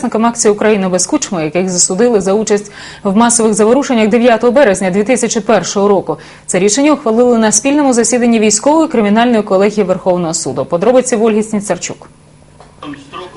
Учасникам акції Україна без кучми, яких засудили за участь в масових заворушеннях 9 березня 2001 року. Це рішення ухвалили на спільному засіданні військової кримінальної колегії Верховного суду. Подробиці в Сніцарчук.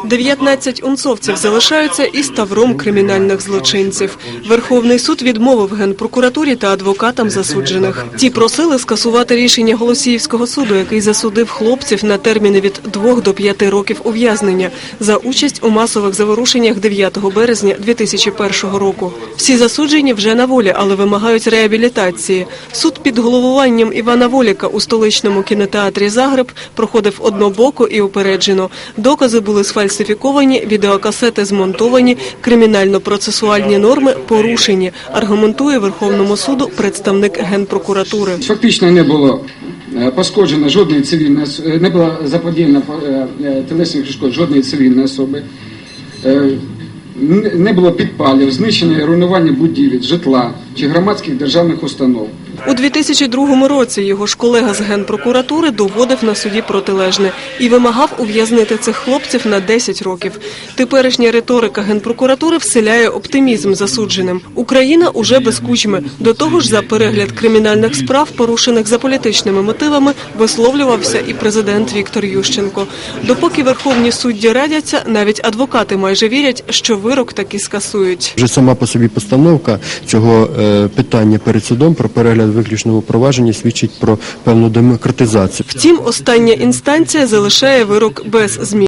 19 унцовців залишаються і ставром кримінальних злочинців. Верховний суд відмовив генпрокуратурі та адвокатам засуджених. Ті просили скасувати рішення Голосіївського суду, який засудив хлопців на терміни від 2 до 5 років ув'язнення за участь у масових заворушеннях 9 березня 2001 року. Всі засуджені вже на волі, але вимагають реабілітації. Суд під головуванням Івана Воліка у столичному кінотеатрі Загреб проходив однобоко і упереджено. Докази були сфальсифіковані, відеокасети змонтовані, кримінально-процесуальні норми порушені, аргументує Верховному суду представник Генпрокуратури. Фактично не було е, пошкоджено жодної цивільної е, не було заподіяно е, е, шкод жодної цивільної особи. Не було підпалів, знищення і руйнування будівель, житла чи громадських державних установ. У 2002 році його ж колега з Генпрокуратури доводив на суді протилежне і вимагав ув'язнити цих хлопців на 10 років. Теперішня риторика Генпрокуратури вселяє оптимізм засудженим. Україна уже без кучми. До того ж, за перегляд кримінальних справ, порушених за політичними мотивами, висловлювався і президент Віктор Ющенко. Допоки верховні судді радяться, навіть адвокати майже вірять, що вирок таки скасують. Вже сама по собі постановка цього е, питання перед судом про перегляд виключного провадження свідчить про певну демократизацію. Втім, остання інстанція залишає вирок без змін.